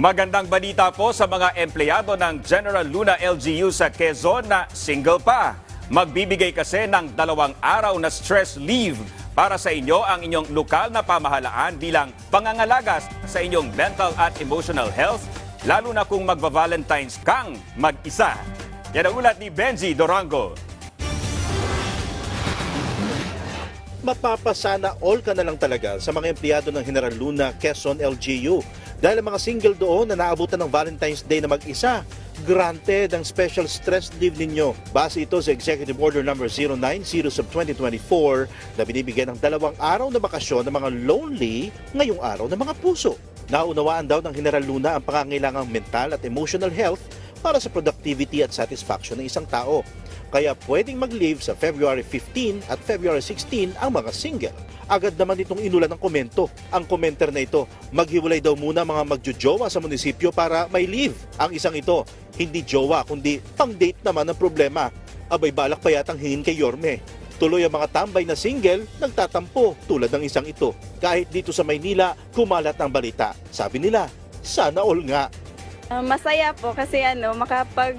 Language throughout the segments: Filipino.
Magandang balita po sa mga empleyado ng General Luna LGU sa Quezon na single pa. Magbibigay kasi ng dalawang araw na stress leave para sa inyo ang inyong lokal na pamahalaan bilang pangangalagas sa inyong mental at emotional health, lalo na kung magva-Valentine's kang mag-isa. Yan ang ulat ni Benji Dorango. Mapapasana all ka na lang talaga sa mga empleyado ng General Luna Quezon LGU. Dahil ang mga single doon na naabutan ng Valentine's Day na mag-isa, granted ang special stress leave ninyo. Base ito sa Executive Order No. 090 sub 2024 na binibigyan ng dalawang araw na bakasyon ng mga lonely ngayong araw ng mga puso. Naunawaan daw ng General Luna ang pangangailangang mental at emotional health para sa productivity at satisfaction ng isang tao. Kaya pwedeng mag-leave sa February 15 at February 16 ang mga single. Agad naman itong inulan ng komento. Ang commenter na ito, maghiwalay daw muna mga magjojowa sa munisipyo para may leave. Ang isang ito, hindi jowa kundi pang-date naman ang problema. Abay balak pa yatang hingin kay Yorme. Tuloy ang mga tambay na single, nagtatampo tulad ng isang ito. Kahit dito sa Maynila, kumalat ang balita. Sabi nila, sana all nga. Ah, masaya po kasi ano, makapag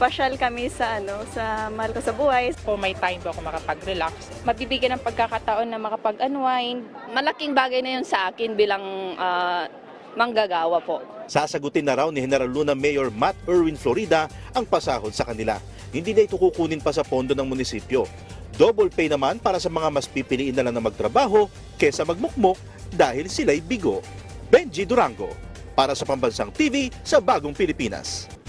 pasyal kami sa ano sa mahal ko sa buhay. po may time po ako makapag-relax. Mabibigyan ng pagkakataon na makapag-unwind. malaking bagay na yun sa akin bilang ah, manggagawa po. Sasagutin na raw ni General Luna Mayor Matt Irwin Florida ang pasahod sa kanila. Hindi na ito kukunin pa sa pondo ng munisipyo. Double pay naman para sa mga mas pipiliin na lang na magtrabaho kesa magmukmok dahil sila'y bigo. Benji Durango para sa Pambansang TV sa Bagong Pilipinas.